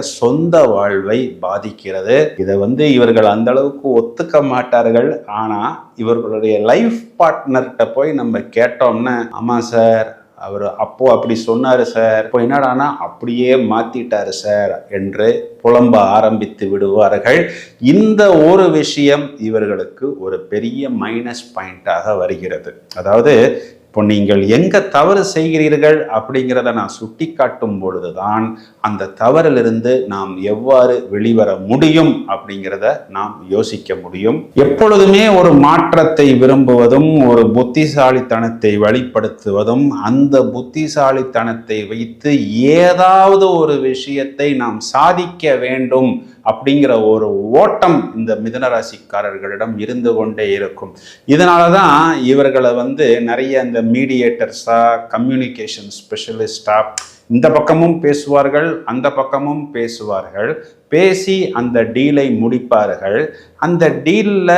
சொந்த வாழ்வை பாதிக்கிறது. இதை வந்து இவர்கள் அந்த அளவுக்கு ஒத்துக்க மாட்டார்கள். ஆனா இவர்களுடைய லைஃப் பார்ட்னர்கிட்ட போய் நம்ம கேட்டோம்னா ஆமா சார் அவர் அப்போ அப்படி சொன்னாரு சார். இப்போ என்னடானா அப்படியே மாத்திட்டாரு சார் என்று புலம்ப ஆரம்பித்து விடுவார்கள். இந்த ஒரு விஷயம் இவர்களுக்கு ஒரு பெரிய மைனஸ் பாயிண்டாக வருகிறது. அதாவது இப்போ நீங்கள் எங்கே தவறு செய்கிறீர்கள் அப்படிங்கிறத நான் சுட்டி காட்டும் பொழுதுதான் அந்த தவறிலிருந்து நாம் எவ்வாறு வெளிவர முடியும் அப்படிங்கிறத நாம் யோசிக்க முடியும். எப்பொழுதுமே ஒரு மாற்றத்தை விரும்புவதும் ஒரு புத்திசாலித்தனத்தை வழிப்படுத்துவதும் அந்த புத்திசாலித்தனத்தை வைத்து ஏதாவது ஒரு விஷயத்தை நாம் சாதிக்க வேண்டும் அப்படிங்கிற ஒரு ஓட்டம் இந்த மிதனராசிக்காரர்களிடம் இருந்து கொண்டே இருக்கும். இதனால தான் இவர்களை வந்து நிறைய இந்த மீடியேட்டர்ஸா கம்யூனிகேஷன் ஸ்பெஷலிஸ்டா இந்த பக்கமும் பேசுவார்கள் அந்த பக்கமும் பேசுவார்கள். பேசி அந்த டீலை முடிப்பார்கள். அந்த டீலில்